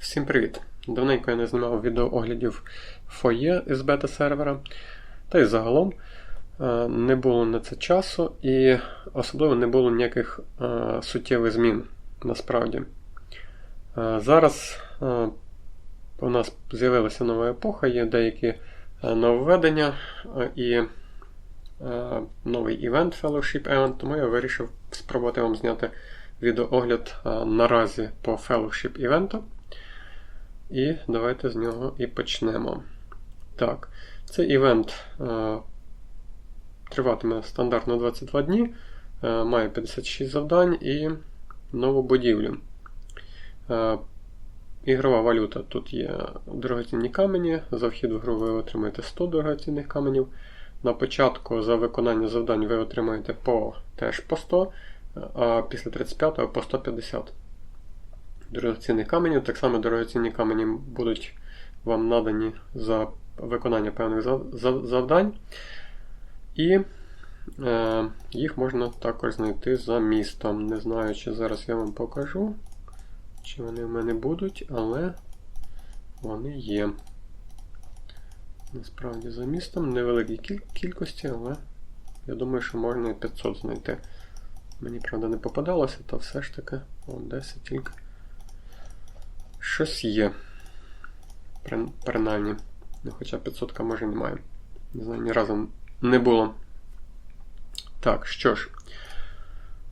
Всім привіт! Давненько я не знімав відеооглядів фоє із бета-сервера. Та й загалом е, не було на це часу і особливо не було ніяких е, суттєвих змін насправді. Е, зараз у нас з'явилася нова епоха, є деякі нововведення і новий івент Fellowship Event, тому я вирішив спробувати вам зняти відеоогляд наразі по Fellowship івенту. І давайте з нього і почнемо. Так, цей івент е, триватиме стандартно 22 дні, е, має 56 завдань і нову будівлю. Е, ігрова валюта тут є дорогоцінні камені. За вхід в гру ви отримаєте 100 дорогоцінних каменів. На початку за виконання завдань ви отримаєте по, теж по 100, а після 35-го по 150 дорогоцінних каменів. Так само дорогоцінні камені будуть вам надані за виконання певних завдань. І е, їх можна також знайти за містом. Не знаю, чи зараз я вам покажу, чи вони в мене будуть, але вони є. Насправді за містом невеликій кіль кількості, але я думаю, що можна і 500 знайти. Мені, правда, не попадалося, то все ж таки о, 10 тільки. Щось є. Принаймні. Ну, Хоча 500 може немає. Не знаю, ні разу не було. Так, що ж.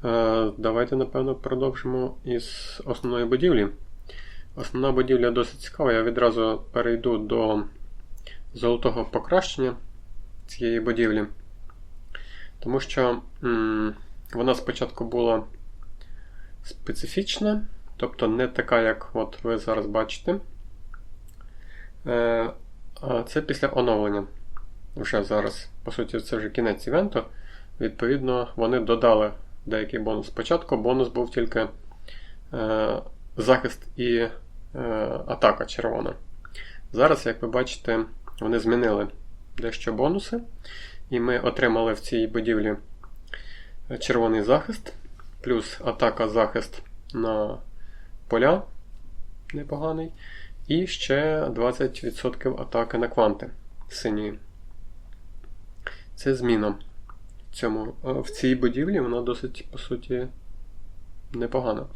Е, Давайте, напевно, продовжимо із основної будівлі. Основна будівля досить цікава. Я відразу перейду до золотого покращення цієї будівлі. Тому що м вона спочатку була специфічна. Тобто не така, як от ви зараз бачите. Е, це після оновлення. Вже зараз, по суті, це вже кінець івенту. Відповідно, вони додали деякий бонус. Спочатку бонус був тільки е, захист і е, атака червона. Зараз, як ви бачите, вони змінили дещо бонуси. І ми отримали в цій будівлі червоний захист, плюс атака захист на поля непоганий. І ще 20% атаки на кванти синьої. Це зміна. В цьому, в цій будівлі вона досить, по суті, непогана.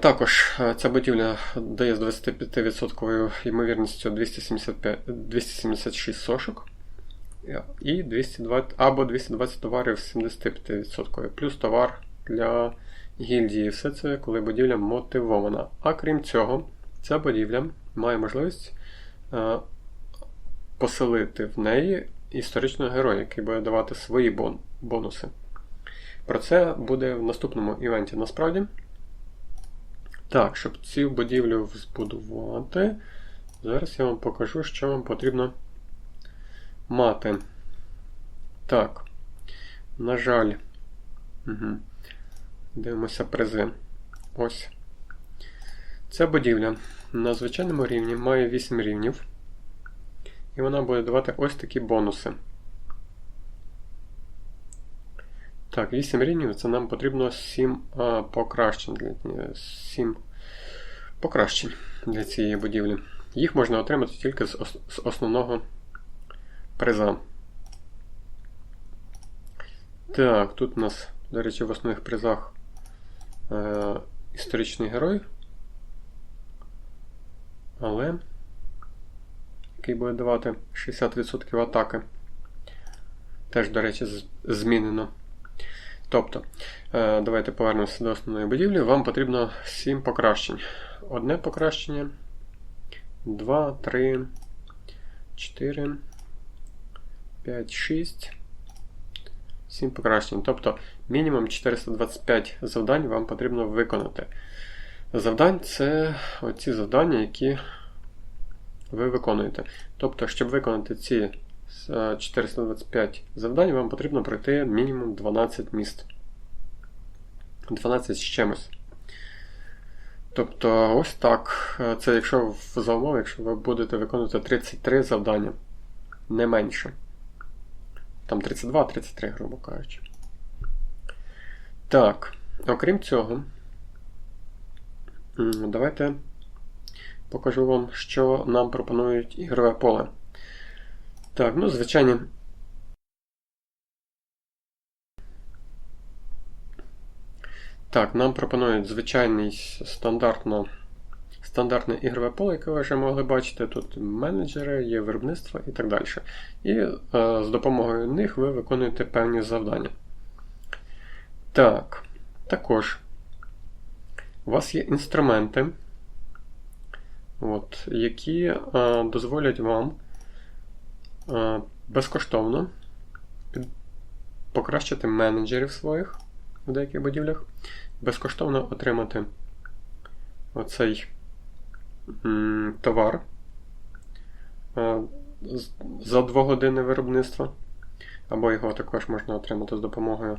Також ця будівля дає з 25% ймовірністю 275, 276 сошок і 220, або 220 товарів з 75%, плюс товар для гільдії. Все це коли будівля мотивована. А крім цього, ця будівля має можливість е, поселити в неї історичного героя, який буде давати свої бон бонуси. Про це буде в наступному івенті насправді. Так, щоб цю будівлю збудувати, зараз я вам покажу, що вам потрібно мати. Так, на жаль. Угу. Дивимося призи. Ось. Ця будівля на звичайному рівні має 8 рівнів. І вона буде давати ось такі бонуси. Так, 8 рівнів це нам потрібно 7 а, покращень для 7 покращень для цієї будівлі. Їх можна отримати тільки з, з основного приза. Так, тут у нас, до речі, в основних призах е, історичний герой, але який буде давати 60% атаки. Теж, до речі, змінено. Тобто, е, давайте повернемося до основної будівлі. Вам потрібно 7 покращень. Одне покращення, 2, 3, 4, 5, 6. 7 покращень. Тобто мінімум 425 завдань вам потрібно виконати. Завдань це оці завдання, які ви виконуєте. Тобто, щоб виконати ці 425 е, завдань, вам потрібно пройти мінімум 12 міст. 12 з чимось. Тобто, ось так. Е, це якщо за умови, якщо ви будете виконувати 33 завдання, не менше. Там 32-33, грубо кажучи. Так, окрім цього, Давайте покажу вам, що нам пропонують ігрове поле. Так, ну, звичайні. Так, нам пропонують звичайний стандартно, стандартне ігрове поле, яке ви вже могли бачити. Тут менеджери, є виробництво і так далі. І е, з допомогою них ви виконуєте певні завдання. Так, також у вас є інструменти, от, які е, дозволять вам е, безкоштовно покращити менеджерів своїх в деяких будівлях, безкоштовно отримати оцей товар е, за 2 години виробництва, або його також можна отримати з допомогою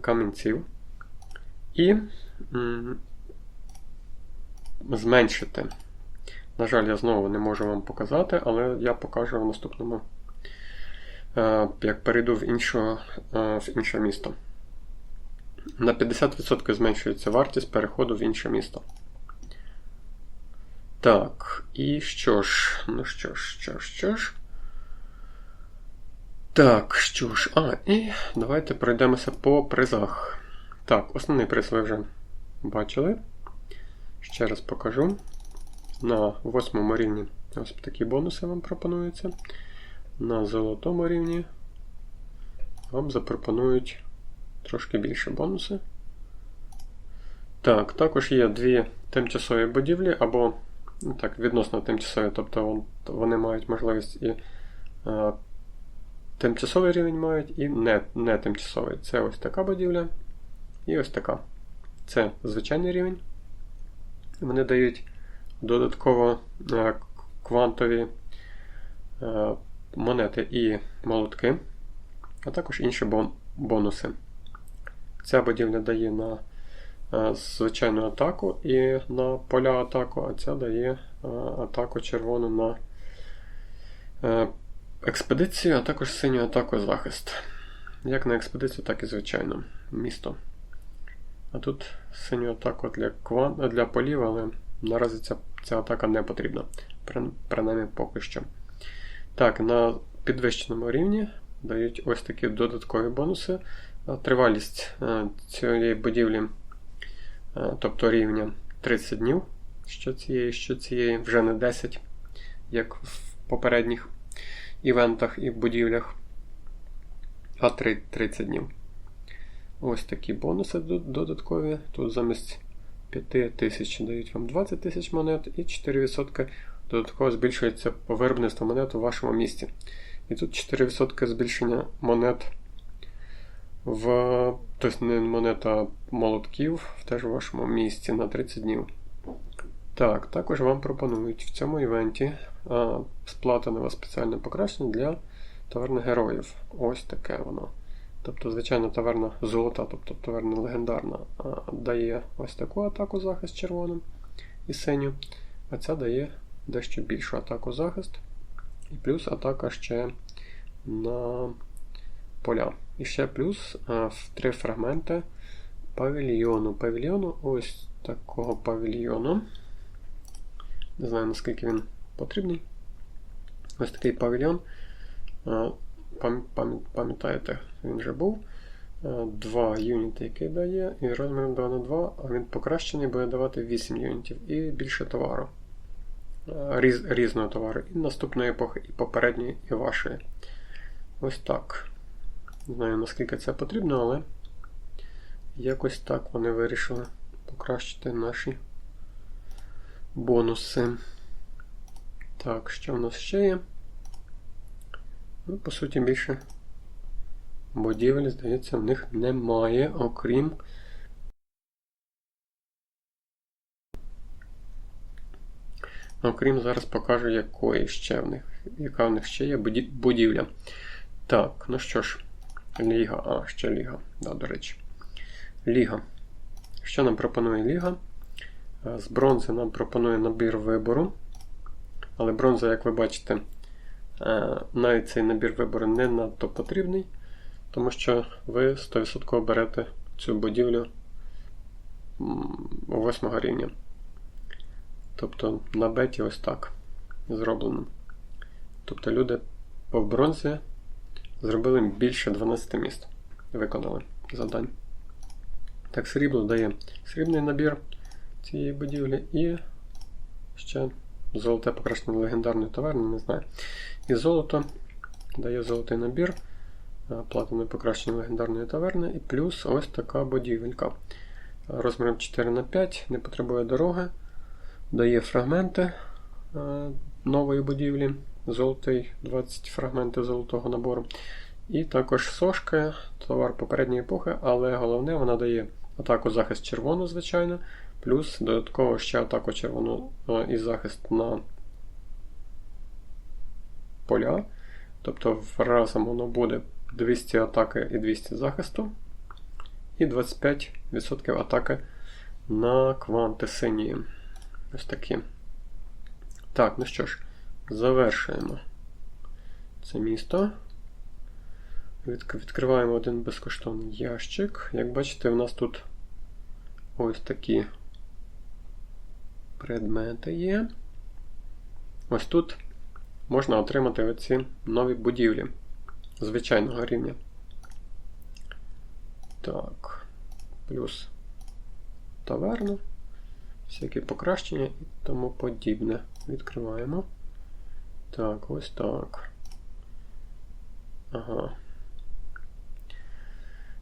камінців. І зменшити. На жаль, я знову не можу вам показати, але я покажу в наступному, е, як перейду в, іншу, е, в інше місто. На 50% зменшується вартість переходу в інше місто. Так, і що ж? Ну що ж, що ж, що ж. Так, що ж. А, і давайте пройдемося по призах. Так, основний приз ви вже бачили. Ще раз покажу. На восьмому рівні ось такі бонуси вам пропонуються. На золотому рівні вам запропонують трошки більше бонуси. Так, також є дві тимчасові будівлі, або ну, так, відносно тимчасові, тобто вон- вони мають можливість і е, тимчасовий рівень мають, і не, не тимчасовий. Це ось така будівля і ось така. Це звичайний рівень. Вони дають додатково е, квантові е, монети і молотки, а також інші бон- бонуси. Ця будівля дає на звичайну атаку і на поля атаку, а ця дає е, атаку червону на е, експедицію, а також синю атаку захист. Як на експедицію, так і звичайно місто. А тут синю атаку для кван... для полів, але наразі ця, ця атака не потрібна. Принаймні поки що. Так, на підвищеному рівні дають ось такі додаткові бонуси. Е, Тривалість е, цієї будівлі, е, тобто рівня 30 днів. Що цієї, що цієї, вже не 10, як в попередніх івентах і будівлях, а 3, 30 днів. Ось такі бонуси додаткові. Тут замість 5 тисяч дають вам 20 тисяч монет і 4% додатково збільшується по виробництву монет у вашому місті. І тут 4% збільшення монет в. Тобто не монет, молотків теж у вашому місті на 30 днів. Так, також вам пропонують в цьому івенті а, сплата на вас спеціальне покращення для таверни героїв. Ось таке воно. Тобто, звичайно, таверна золота, тобто таверна легендарна, а, дає ось таку атаку захист червоним і синю, а ця дає дещо більшу атаку захист. І плюс атака ще на поля. І ще плюс в три фрагменти павільйону. Павільйону ось такого павільйону. Не знаю, наскільки він потрібний. Ось такий павільйон. Пам'ятаєте, він вже був. Два юніти, який дає, і розміром 2 на 2, а він покращений буде давати 8 юнітів і більше товару. Різ, різного товару. І наступної епохи, і попередньої, і вашої. Ось так. Не знаю, наскільки це потрібно, але якось так вони вирішили покращити наші бонуси. Так, що в нас ще є? Ну, по суті, більше будівель, здається, в них немає, окрім. Окрім зараз покажу, якої ще в них, яка в них ще є будівля. Так, ну що ж, Ліга, а, ще Ліга, да, до речі. Ліга. Що нам пропонує Ліга? Е, З бронзи нам пропонує набір вибору. Але бронза, як ви бачите, е, навіть цей набір вибору не надто потрібний, тому що ви 100% берете цю будівлю у 8 рівня. Тобто на беті ось так зроблено. Тобто люди по бронзі зробили більше 12 міст. Виконали завдань. Так, срібло дає срібний набір цієї будівлі і ще золоте покращення легендарної таверни, не знаю. І золото дає золотий набір, платине покращення легендарної таверни, і плюс ось така будівелька. Розміром 4х5, не потребує дороги, дає фрагменти нової будівлі, золотий 20 фрагментів золотого набору. І також сошка, товар попередньої епохи, але головне, вона дає атаку захист червону, звичайно, плюс додатково ще атаку червону і захист на поля. Тобто разом воно буде 200 атаки і 200 захисту. І 25% атаки на кванти синії. Ось такі. Так, ну що ж, завершуємо це місто. Відкриваємо один безкоштовний ящик. Як бачите, у нас тут ось такі предмети є. Ось тут можна отримати оці нові будівлі звичайного рівня. Так, плюс таверну, всякі покращення і тому подібне. Відкриваємо. Так, ось так. Ага.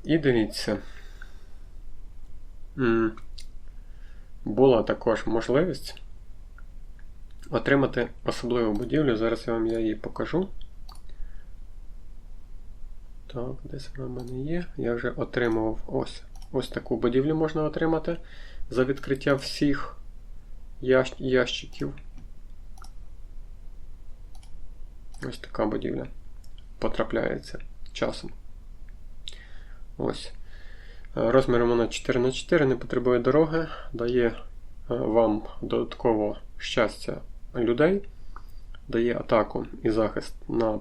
І дивіться. Була також можливість отримати особливу будівлю. Зараз я вам її покажу. Так, десь вона в мене є. Я вже отримував ось ось таку будівлю можна отримати за відкриття всіх ящ ящиків. Ось така будівля потрапляється часом. Ось. Е, розміром вона 4х4, не потребує дороги, дає е, вам додатково щастя людей, дає атаку і захист на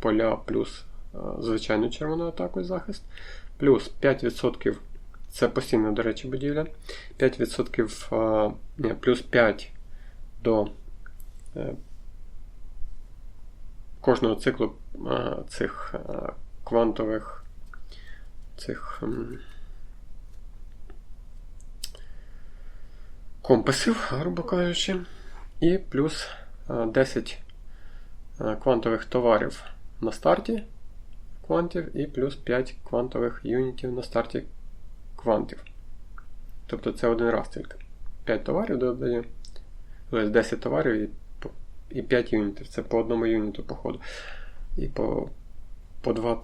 поля плюс е, звичайну червону атаку і захист. Плюс 5% це постійно, до речі, будівля. 5% ні, плюс 5 до кожного циклу цих квантових цих компасів, грубо кажучи, і плюс 10 е, е, квантових товарів на старті квантів, і плюс 5 квантових юнітів на старті квантів. Тобто це один раз тільки. 5 товарів додає, тобто 10 товарів і 5 юнітів. Це по одному юніту, походу. І по по два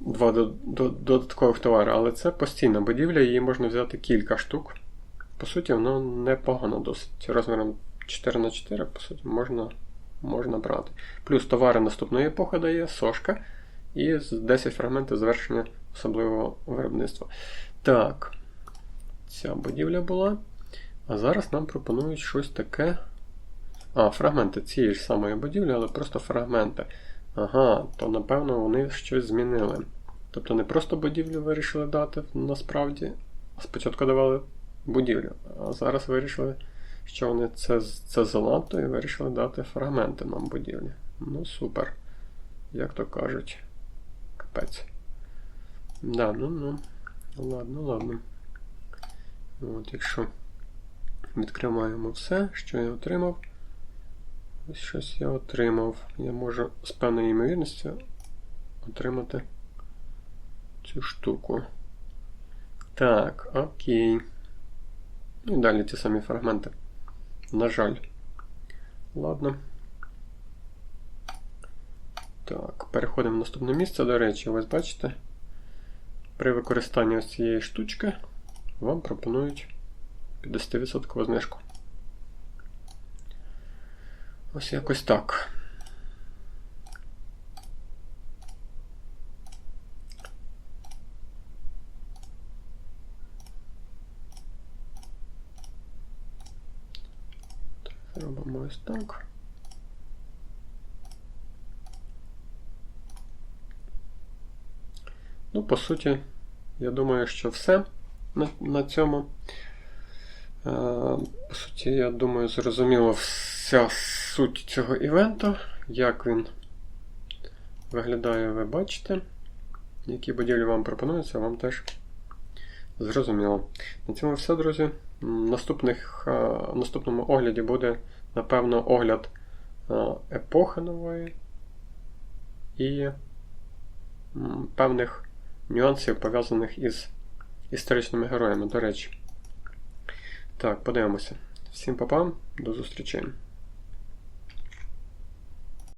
два додаткових товари, але це постійна будівля, її можна взяти кілька штук. По суті, воно непогано досить. Розміром 4х4, по суті, можна можна брати. Плюс товари наступної епохи дає, сошка і 10 фрагментів завершення особливого виробництва. Так, ця будівля була. А зараз нам пропонують щось таке. А, фрагменти цієї ж самої будівлі, але просто фрагменти. Ага, то напевно вони щось змінили. Тобто не просто будівлю вирішили дати насправді, спочатку давали будівлю, а зараз вирішили, що вони це це занадто і вирішили дати фрагменти нам будівлі. Ну, супер. Як то кажуть. Капець. Да, ну ну. Ладно, ладно. От, Якщо відкриваємо все, що я отримав. Ось щось я отримав. Я можу з певною ймовірністю отримати цю штуку. Так, окей. Ну і далі ті самі фрагменти. На жаль. Ладно. Так, переходимо в наступне місце. До речі, ось бачите, при використанні ось цієї штучки вам пропонують 50% знижку. Ось якось так. Зробимо ось так. Ну, по суті, я думаю, що все на, на цьому. По суті, я думаю, зрозуміло вся суть цього івенту. Як він виглядає, ви бачите. Які будівлі вам пропонуються, вам теж зрозуміло. На цьому все, друзі. Наступних, В наступному огляді буде, напевно, огляд епохи нової і певних нюансів, пов'язаних із історичними героями, до речі. Так, подивимося. Всім па-па, до зустрічі.